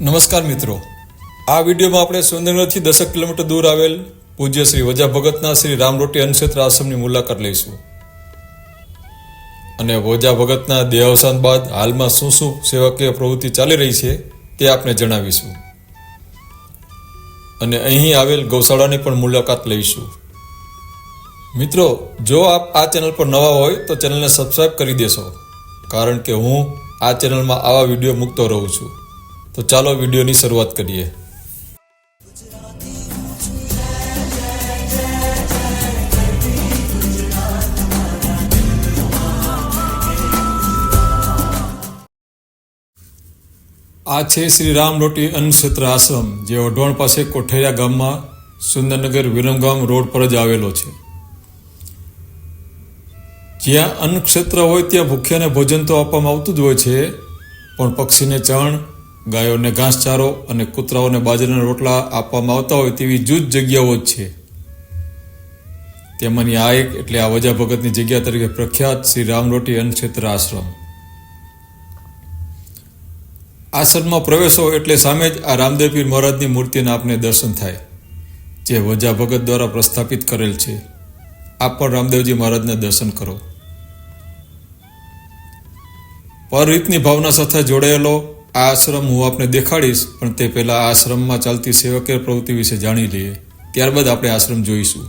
નમસ્કાર મિત્રો. આ વિડીયોમાં આપણે સુરેન્દ્રનગરથી દસેક કિલોમીટર દૂર આવેલ પૂજ્ય શ્રી વજા ભગતના શ્રી રામરોટી અન્નક્ષેત્ર આશ્રમની મુલાકાત લઈશું. અને વજા ભગતના દેહાવસાન બાદ હાલમાં શું શું સેવાકીય પ્રવૃત્તિ ચાલી રહી છે તે આપને જણાવીશું. અને અહીં આવેલ ગૌશાળાની પણ મુલાકાત લઈશું. મિત્રો, જો આપ આ ચેનલ પર નવા હોય તો ચેનલને સબસ્ક્રાઈબ કરી દેશો, કારણ કે હું આ ચેનલમાં આવા વીડિયો મૂકતો રહું છું. તો ચાલો વિડીયોની શરૂઆત કરીએ. આ છે શ્રી રામ રોટી અન્નક્ષેત્ર આશ્રમ, જે ઓઢવાણ પાસે કોઠેરિયા ગામમાં સુંદરનગર વિરમગામ રોડ પર જ આવેલો છે. જ્યાં અન્નક્ષેત્ર હોય ત્યાં ભૂખ્યાને ભોજન તો આપવામાં આવતું જ હોય છે, પણ પક્ષીને ચણ ગાયોને ઘાસચારો અને કૂતરાઓને બાજરાના રોટલા આપવામાં આવતા હોય તેવી જૂજ જગ્યાઓ જ છે. તેમાંની આ એક એટલે આ વજા ભગતની જગ્યા તરીકે પ્રખ્યાત શ્રી રામરોટી અન્ન ક્ષેત્ર આશ્રમ. આશ્રમમાં પ્રવેશો એટલે સામે જ આ રામદેવ પીર મહારાજની મૂર્તિના આપને દર્શન થાય, જે વજા ભગત દ્વારા પ્રસ્થાપિત કરેલ છે. આપ પણ રામદેવજી મહારાજના દર્શન કરો. પર રીતની ભાવના સાથે જોડાયેલો આશ્રમ હું આપને દેખાડીશ, પણ તે પહેલા આશ્રમમાં ચાલતી સેવકીય પ્રવૃત્તિ વિશે જાણી લઈએ. ત્યારબાદ આપણે આશ્રમ જોઈશું.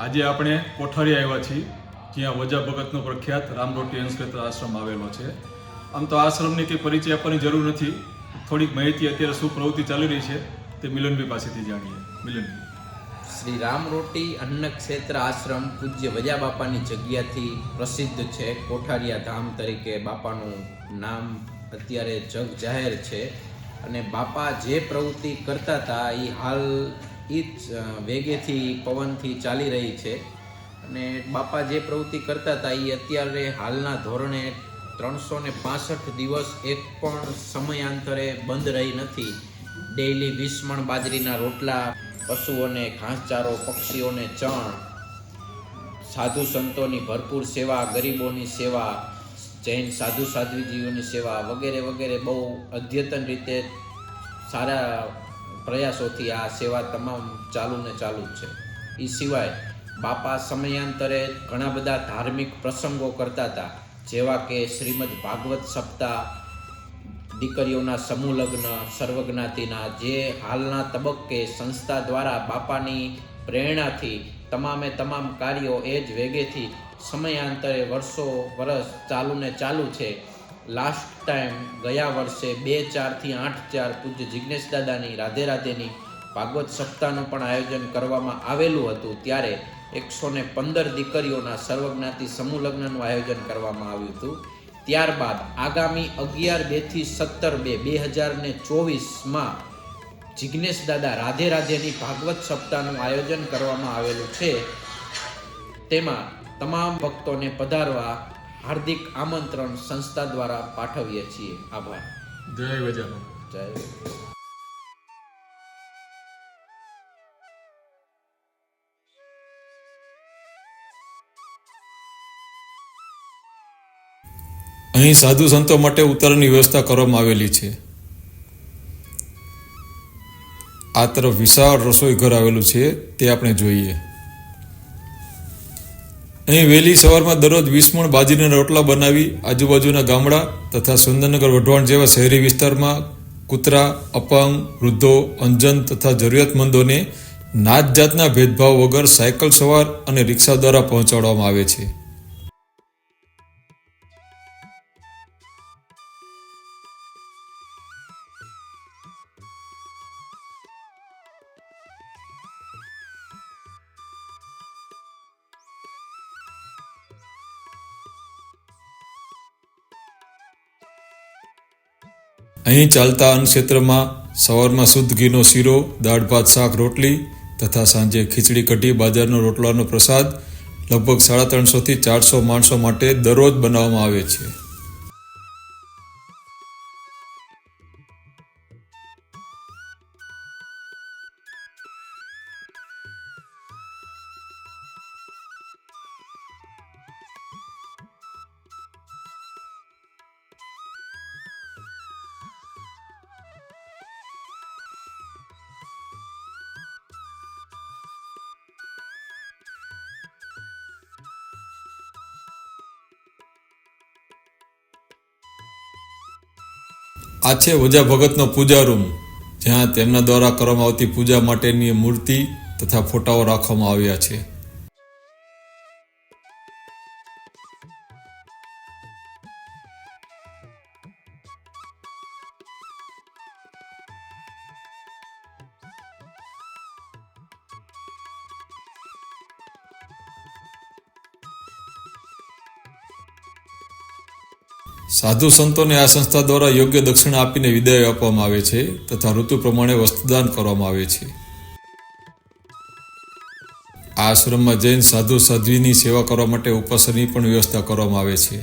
આજે આપણે કોઠારી આવ્યા છીએ, જ્યાં વજા ભગતનો પ્રખ્યાત રામરોટી અંશક્ષેત્ર આશ્રમ આવેલો છે. આમ તો આશ્રમની કંઈ પરિચય આપવાની જરૂર નથી. થોડીક માહિતી અત્યારે શું પ્રવૃત્તિ ચાલી રહી છે, તે મિલનભાઈ પાસેથી જાણીએ. મિલનભાઈ. શ્રી રામ રોટી અન્ન ક્ષેત્ર આશ્રમ પૂજ્ય વજા બાપાની જગ્યાથી પ્રસિદ્ધ છે. કોઠારિયા ધામ તરીકે બાપાનું નામ અત્યારે જગ જાહેર છે અને બાપા જે પ્રવૃત્તિ કરતા હતા એ હાલ એ જ વેગેથી, પવનથી ચાલી રહી છે. અને બાપા જે પ્રવૃત્તિ કરતા હતા એ અત્યારે હાલના ધોરણે ત્રણસો ને પાસઠ દિવસ એક પણ સમયાંતરે બંધ રહી નથી. ડેઇલી વીસ મણ બાજરીના રોટલા પશુઓને, ઘાસચારો, પક્ષીઓને ચણ, સાધુ સંતોની ભરપૂર સેવા, ગરીબોની સેવા, જૈન સાધુ સાધ્વીજીઓની સેવા વગેરે વગેરે બહુ અદ્યતન રીતે સારા પ્રયાસોથી આ સેવા તમામ ચાલુ ને ચાલુ જ છે. એ સિવાય બાપા સમયાંતરે ઘણા બધા ધાર્મિક પ્રસંગો કરતા હતા, જેવા કે શ્રીમદ ભાગવત સપ્તાહ દીકરીઓના સમૂહ લગ્ન, સર્વજ્ઞાતિના જે હાલના તબક્કે સંસ્થા દ્વારા બાપાની પ્રેરણાથી તમામે તમામ કાર્યો એ જ વેગેથી સમયાંતરે વર્ષો વર્ષ ચાલુ ને ચાલુ છે. લાસ્ટ ટાઈમ ગયા વર્ષે બે ચારથી આઠ ચાર પૂજ્ય જિજ્ઞેશ દાદાની રાધે રાધેની ભાગવત સપ્તાહનું પણ આયોજન કરવામાં આવેલું હતું. ત્યારે એકસો ને પંદર દીકરીઓના સર્વજ્ઞાતિ સમૂહ લગ્નનું આયોજન કરવામાં આવ્યું હતું. ત્યારબાદ આગામી અગિયાર બેથી સત્તર બે બે હજાર ને ચોવીસમાં જિજ્ઞેશ દાદા રાધે રાધેની ભાગવત સપ્તાહનું આયોજન કરવામાં આવેલું છે. તેમાં તમામ ભક્તોને પધારવા હાર્દિક આમંત્રણ સંસ્થા દ્વારા પાઠવીએ છીએ. આભાર. જય વજા જય અહીં સાધુ સંતો માટે ઉતારની વ્યવસ્થા કરવામાં આવેલી છે. આ તરફ વિશાળ રસોઈ ઘર આવેલું છે, તે આપણે જોઈએ. અહીં વહેલી સવારમાં દરરોજ વીસ મણ બાજરીના રોટલા બનાવી આજુબાજુના ગામડા તથા સુંદરનગર, વઢવાણ જેવા શહેરી વિસ્તારમાં કૂતરા, અપંગ, વૃદ્ધો, અંજન તથા જરૂરિયાતમંદોને નાત જાતના ભેદભાવ વગર સાયકલ સવાર અને રિક્ષા દ્વારા પહોંચાડવામાં આવે છે. અહીં ચાલતા અન્ન ક્ષેત્રમાં સવારમાં શુદ્ધ ઘીનો શીરો, દાળ, ભાત, શાક, રોટલી તથા સાંજે ખીચડી કઢી, બાજરાનો રોટલાનો પ્રસાદ લગભગ સાડા ત્રણસોથી ચારસો માણસો માટે દરરોજ બનાવવામાં આવે છે. આ છે વજા ભગતનો પૂજા રૂમ, જ્યાં તેમના દ્વારા કરવામાં આવતી પૂજા માટેની મૂર્તિ તથા ફોટાઓ રાખવામાં આવ્યા છે. સાધુ સંતોને આ સંસ્થા દ્વારા યોગ્ય દક્ષિણા આપીને વિદાય આપવામાં આવે છે તથા ઋતુ પ્રમાણે વસ્ત્રદાન કરવામાં આવે છે. આ આશ્રમમાં જૈન સાધુ સાધ્વીની સેવા કરવા માટે ઉપાસનની પણ વ્યવસ્થા કરવામાં આવે છે.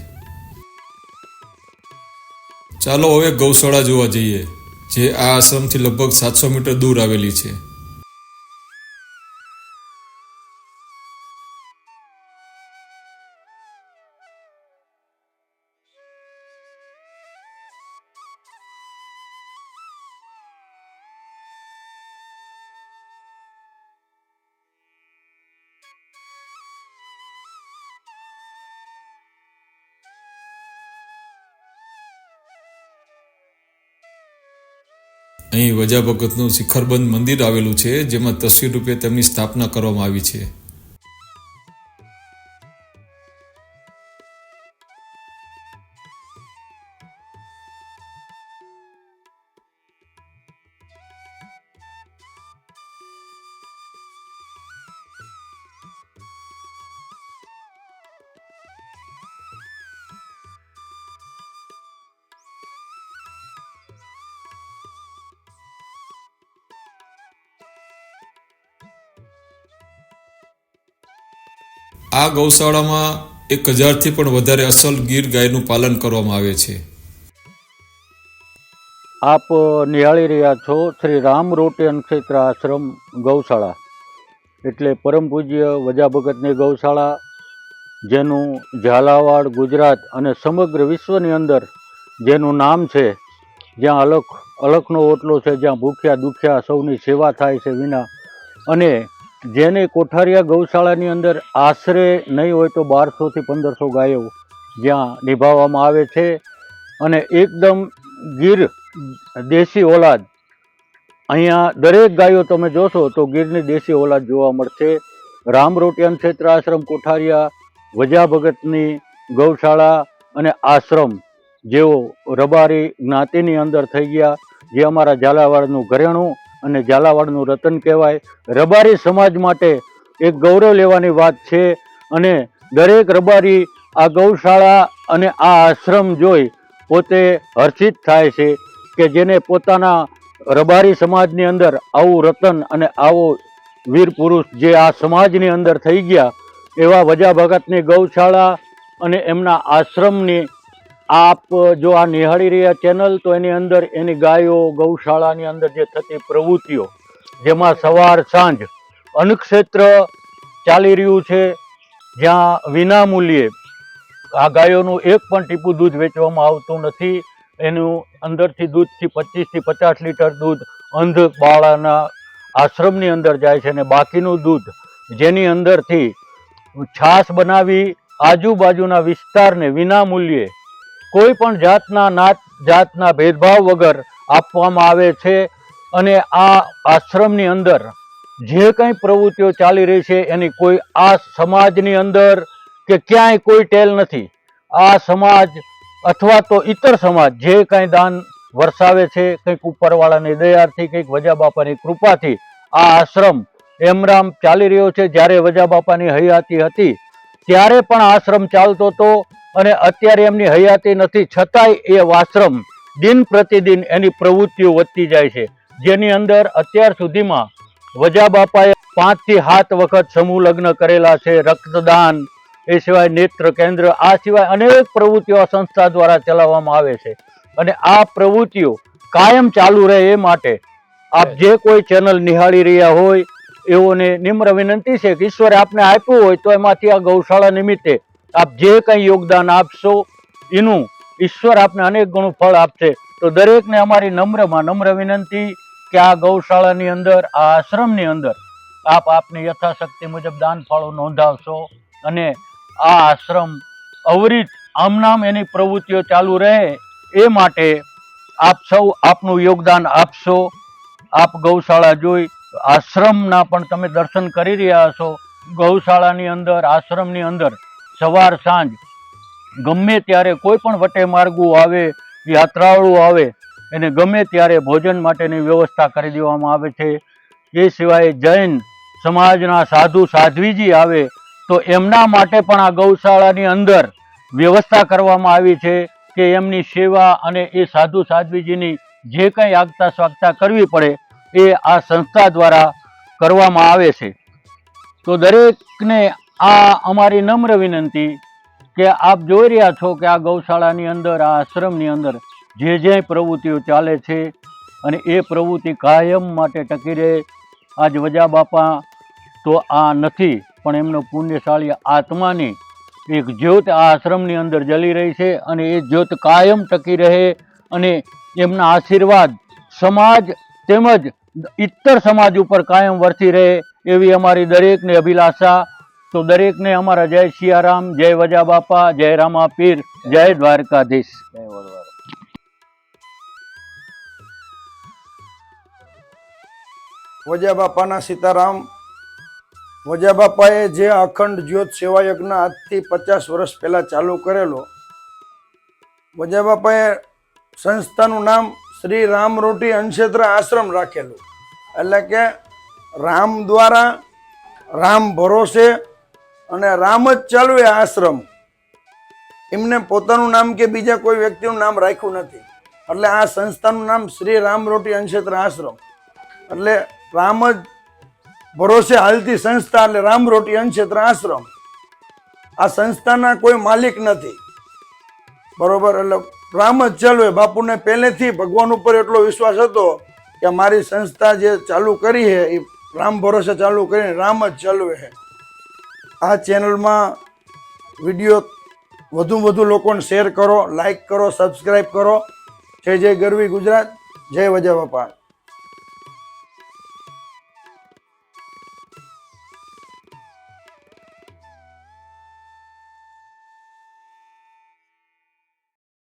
ચાલો હવે ગૌશાળા જોવા જઈએ, જે આ આશ્રમથી લગભગ સાતસો મીટર દૂર આવેલી છે. અહીં વજા ભગતનું શિખરબંધ મંદિર આવેલું છે, જેમાં તસવીર રૂપે તેમની સ્થાપના કરવામાં આવી છે. આ ગૌશાળામાં એક હજારથી પણ વધારે અસલ ગીર ગાયનું પાલન કરવામાં આવે છે. આપ નિહાળી રહ્યા છો શ્રી રામ રોટી અનક્ષેત્ર આશ્રમ ગૌશાળા. એટલે પરમ પૂજ્ય વજા ભગતની ગૌશાળા, જેનું ઝાલાવાડ ગુજરાત અને સમગ્ર વિશ્વની અંદર જેનું નામ છે, જ્યાં અલખ, અલખનો ઓટલો છે, જ્યાં ભૂખ્યા દુખ્યા સૌની સેવા થાય છે વિના અને જેને કોઠારિયા ગૌશાળાની અંદર આશરે નહીં હોય તો બારસોથી પંદરસો ગાયો જ્યાં નિભાવવામાં આવે છે અને એકદમ ગીર દેશી ઓલાદ. અહીંયા દરેક ગાયો તમે જોશો તો ગીરની દેશી ઓલાદ જોવા મળશે. રામ રોટિયાન ક્ષેત્ર આશ્રમ, કોઠારિયા વજા ભગતની ગૌશાળા અને આશ્રમ જેઓ રબારી જ્ઞાતિની અંદર થઈ ગયા. જે અમારા ઝાલાવાડનું ઘરેણું અને ઝાલાવાડનું રતન કહેવાય. રબારી સમાજ માટે એક ગૌરવ લેવાની વાત છે અને દરેક રબારી આ ગૌશાળા અને આ આશ્રમ જોઈ પોતે હર્ષિત થાય છે કે જેને પોતાના રબારી સમાજની અંદર આવું રતન અને આવો વીર પુરુષ જે આ સમાજની અંદર થઈ ગયા એવા વજા ભગતની ગૌશાળા અને એમના આશ્રમની આપ જો આ નિહાળી રહ્યા ચેનલ, તો એની અંદર એની ગાયો, ગૌશાળાની અંદર જે થતી પ્રવૃત્તિઓ, જેમાં સવાર, સાંજ અન્નક્ષેત્ર ચાલી રહ્યું છે, જ્યાં વિનામૂલ્યે આ ગાયોનું એક પણ ટીપું દૂધ વેચવામાં આવતું નથી. એનું અંદરથી દૂધથી પચીસથી પચાસ લીટર દૂધ અંધ બાળાના આશ્રમની અંદર જાય છે અને બાકીનું દૂધ જેની અંદરથી છાશ બનાવી આજુબાજુના વિસ્તારને વિનામૂલ્યે કોઈ પણ જાતના નાત, જાતના ભેદભાવ વગર આપવામાં આવે છે અને આ આશ્રમની અંદર જે કંઈ પ્રવૃત્તિઓ ચાલી રહી છે એની કોઈ આ સમાજની અંદર કે ક્યાંય કોઈ ટેલ નથી. આ સમાજ અથવા તો ઇતર સમાજ જે કંઈ દાન વરસાવે છે, કંઈક ઉપરવાળાની દયાથી, કંઈક વજા બાપાની કૃપાથી આ આશ્રમ એમરામ ચાલી રહ્યો છે. જ્યારે વજા બાપાની હયાતી હતી, ત્યારે પણ આશ્રમ ચાલતો હતો. અને અત્યારે એમની હયાતી નથી. છતાંય એ આશ્રમ દિન પ્રતિદિન એની પ્રવૃત્તિઓ વધતી જાય છે. જેની અંદર અત્યાર સુધીમાં વજા બાપાએ પાંચથી સાત વખત સમૂહ લગ્ન કરેલા છે. રક્તદાન, એ સિવાય નેત્ર કેન્દ્ર, આ સિવાય અનેક પ્રવૃત્તિઓ સંસ્થા દ્વારા ચલાવવામાં આવે છે. અને આ પ્રવૃત્તિઓ કાયમ ચાલુ રહે એ માટે આપ જે કોઈ ચેનલ નિહાળી રહ્યા હોય, એઓને નિમ્ર વિનંતી છે કે ઈશ્વરે આપને આપ્યું હોય તો એમાંથી આ ગૌશાળા નિમિત્તે આપ જે કંઈ યોગદાન આપશો, એનું ઈશ્વર આપને અનેક ગણું ફળ આપશે. તો દરેકને અમારી નમ્રમાં નમ્ર વિનંતી કે આ ગૌશાળાની અંદર, આ આશ્રમની અંદર આપ આપની યથાશક્તિ મુજબ દાન ફાળો નોંધાવશો અને આ આશ્રમ અવરિત આમનામ એની પ્રવૃત્તિઓ ચાલુ રહે એ માટે આપ સૌ આપનું યોગદાન આપશો. આપ ગૌશાળા જોઈ આશ્રમના પણ તમે દર્શન કરી રહ્યા છો ગૌશાળાની અંદર, આશ્રમની અંદર સવાર સાંજ. ગમે ત્યારે કોઈ પણ વટે માર્ગુ આવે, યાત્રાળુ આવે, એને ગમે ત્યારે ભોજન માટેની વ્યવસ્થા કરી દેવામાં આવે છે. એ સિવાય જૈન સમાજના સાધુ સાધ્વીજી આવે, તો એમના માટે પણ આ ગૌશાળાની અંદર વ્યવસ્થા કરવામાં આવી છે કે એમની સેવા અને એ સાધુ સાધ્વીજીની જે કંઈ આગતા સ્વાગતા કરવી પડે, એ આ સંસ્થા દ્વારા કરવામાં આવે છે. તો દરેકને આ અમારી નમ્ર વિનંતી કે આપ જોઈ રહ્યા છો કે આ ગૌશાળાની અંદર, આ આશ્રમની અંદર જે જે પ્રવૃત્તિઓ ચાલે છે અને એ પ્રવૃત્તિ કાયમ માટે ટકી રહે. આજ વજા બાપા તો આ નથી, પણ એમનો પુણ્યશાળી આત્માની એક જ્યોત આ આશ્રમની અંદર જલી રહી છે અને એ જ્યોત કાયમ ટકી રહે અને એમના આશીર્વાદ સમાજ તેમજ ઇતર સમાજ ઉપર કાયમ વર્તી રહે એવી અમારી દરેકની અભિલાષા તો દરેકને અમારા જય સિયારામ જય વજા બાપા જય રામા પીર જય દ્વારકાધીશ. વજા બાપાના સીતારામ વજા બાપાએ જે અખંડ જ્યોત સેવા યજ્ઞ આજથી પચાસ વર્ષ પહેલા ચાલુ કરેલો વજા બાપાએ સંસ્થાનું નામ શ્રી રામ રોટી અનક્ષેત્ર આશ્રમ રાખેલું. એટલે કે રામ દ્વારા રામ ભરોસે અને રામ જ ચાલવે આશ્રમ. એમને પોતાનું નામ કે બીજા કોઈ વ્યક્તિનું નામ રાખ્યું નથી. એટલે આ સંસ્થાનું નામ શ્રી રામ રોટી અંશેત્ર આશ્રમ. એટલે રામ જ ભરોસે હાલતી સંસ્થા એટલે રામ રોટી અંશેત્ર આશ્રમ. આ સંસ્થાના કોઈ માલિક નથી. બરોબર? એટલે રામ જ ચાલવે. બાપુને પહેલેથી ભગવાન ઉપર એટલો વિશ્વાસ હતો કે મારી સંસ્થા જે ચાલુ કરી છે, એ રામ ભરોસે ચાલુ કરીને રામ જ ચાલવે છે. આ ચેનલમાં વીડિયો વધુ વધુ લોકોને શેર કરો લાઈક કરો સબસ્ક્રાઈબ કરો. જય જય ગરવી ગુજરાત, જય વજા બાપા